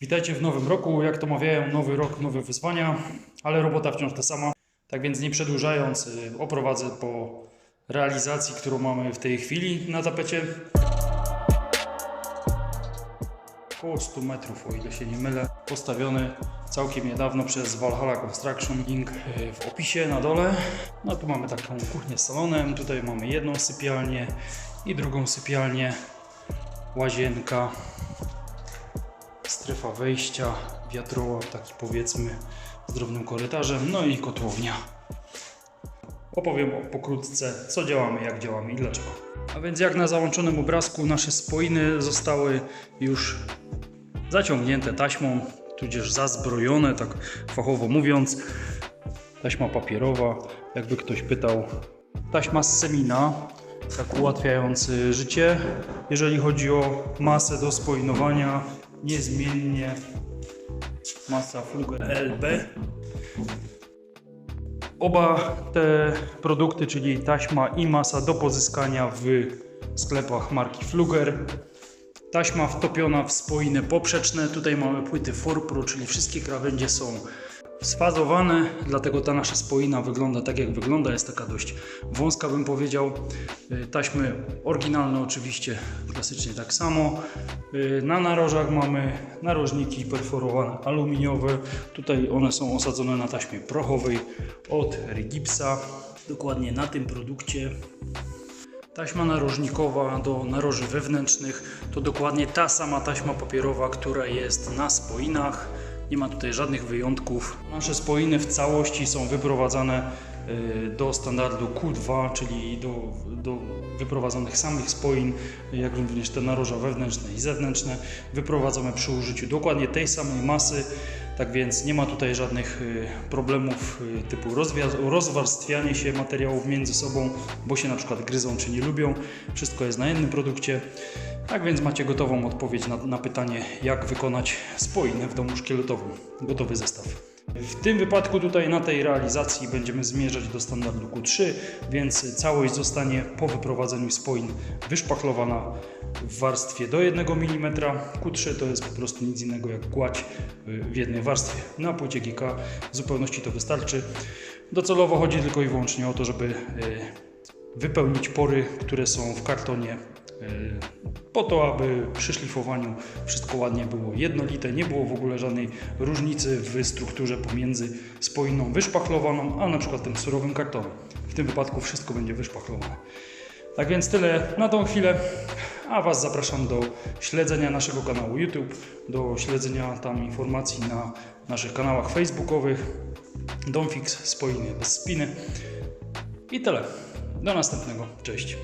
Witajcie w nowym roku. Jak to mawiają, nowy rok, nowe wyzwania, ale robota wciąż ta sama. Tak więc nie przedłużając, y, oprowadzę po realizacji, którą mamy w tej chwili na tapecie. Około 100 metrów, o ile się nie mylę. Postawiony całkiem niedawno przez Valhalla Construction. Link y, w opisie na dole. No tu mamy taką kuchnię z salonem. Tutaj mamy jedną sypialnię i drugą sypialnię. Łazienka, strefa wejścia, wiatrołap, taki powiedzmy z drobnym korytarzem, no i kotłownia. Opowiem pokrótce, co działamy, jak działamy i dlaczego. A więc jak na załączonym obrazku, nasze spoiny zostały już zaciągnięte taśmą, tudzież zazbrojone, tak fachowo mówiąc. Taśma papierowa, jakby ktoś pytał. Taśma z semina, tak ułatwiając y, życie. Jeżeli chodzi o masę do spoinowania, niezmiennie masa Fluger LB. Oba te produkty, czyli taśma i masa do pozyskania w sklepach marki Fluger. Taśma wtopiona w spoiny poprzeczne. Tutaj mamy płyty Forpro, czyli wszystkie krawędzie są sfazowane, dlatego ta nasza spoina wygląda tak jak wygląda. Jest taka dość wąska bym powiedział. Y, Taśmy oryginalne oczywiście, klasycznie tak samo. Y, Na narożach mamy narożniki perforowane aluminiowe. Tutaj one są osadzone na taśmie prochowej od Rigipsa. Dokładnie na tym produkcie Taśma narożnikowa do naroży wewnętrznych to dokładnie ta sama taśma papierowa, która jest na spoinach. Nie ma tutaj żadnych wyjątków. Nasze spoiny w całości są wyprowadzane y, do standardu Q2, czyli do, do wyprowadzonych samych spoin, jak również te naroża wewnętrzne i zewnętrzne. Wyprowadzamy przy użyciu dokładnie tej samej masy, tak więc nie ma tutaj żadnych y, problemów y, typu rozwarstwianie się materiałów między sobą, bo się na przykład gryzą czy nie lubią. Wszystko jest na jednym produkcie. Tak więc macie gotową odpowiedź na, na pytanie, jak wykonać spoinę w domu szkieletowym. Gotowy zestaw. W tym wypadku tutaj na tej realizacji będziemy zmierzać do standardu Q3, więc całość zostanie po wyprowadzeniu spoin wyszpachlowana w warstwie do 1 mm. Q3 to jest po prostu nic innego jak gładź y, w jednej warstwie. Na płycie GK w zupełności to wystarczy. Docelowo chodzi tylko i wyłącznie o to, żeby y, wypełnić pory, które są w kartonie po to, aby przy szlifowaniu wszystko ładnie było jednolite, nie było w ogóle żadnej różnicy w strukturze pomiędzy spoiną wyszpachlowaną, a na przykład tym surowym kartonem. W tym wypadku wszystko będzie wyszpachlowane. Tak więc tyle na tą chwilę, a Was zapraszam do śledzenia naszego kanału YouTube, do śledzenia tam informacji na naszych kanałach facebookowych, Domfix, spoiny bez spiny i tyle. Do następnego, cześć.